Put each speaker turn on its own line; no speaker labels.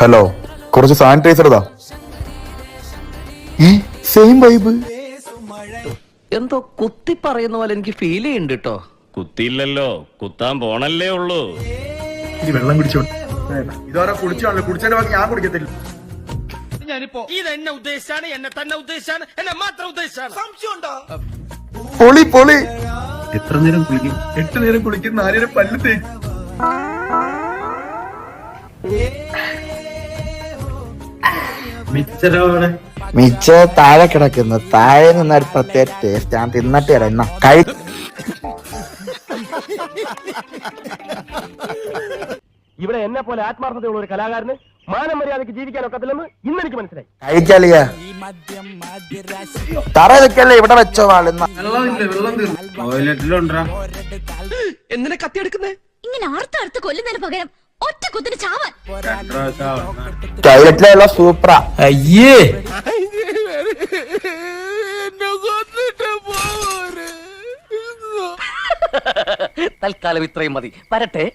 Hello കുറച്ച് sanitiser ഇതാ same vibe
എന്തോ കുത്തി പറയുന്ന പോലെ എനിക്ക് ഫീൽ ചെയ്യുന്നുണ്ട് കേട്ടോ
കുത്തിയില്ലല്ലോ കുത്താൻ പോണല്ലേ ഉള്ളൂ.
വെള്ളം കുടിച്ചോ. ഇതോടെ കുടിച്ചാണല്ലോ കുടിച്ചതിന്റെ ബാക്കി ഞാൻ കുടിക്കത്തില്ല.
ഇത് എന്നെ ഉദ്ദേശിച്ചാണ് എന്നെ തന്നെ ഉദ്ദേശിച്ചാണ് എന്നെ മാത്രം ഉദ്ദേശിച്ചാണ്.
പൊളി പൊളി. എത്ര നേരം കുളിക്കും? എട്ട് നേരം കുളിക്കും നാലര പല്ല് തേക്കും. മിച്ച താഴെ കിടക്കുന്നു. താഴെ നിന്നൊരു പ്രത്യേക ടേസ്റ്റ് ഞാൻ തിന്നിട്ട് തരാം എന്നാ കഴി
ഇവിടെ എന്നെ പോലെ ആത്മാർത്ഥതയുള്ള ഒരു കലാകാരന് മാനം മര്യാദയ്ക്ക് ജീവിക്കാൻ ഒക്കത്തില്ലെന്ന് ഇന്ന് എനിക്ക് മനസ്സിലായി.
കഴിക്കാലിയ തറ നിൽക്കല്ലേ ഇവിടെ വെച്ചോ വാളുന്ന
എന്തിനാ കത്തി എടുക്കുന്നേ?
ഇങ്ങനെ അറുത്തറുത്ത് കൊല്ലുന്നതിന് പകരം ഒറ്റ കുത്തിന് ചാവാൻ.
ടോയ്ലറ്റിലുള്ള സൂപ്പറാ
അയ്യേ. തൽക്കാലം ഇത്രയും മതി. വരട്ടെ.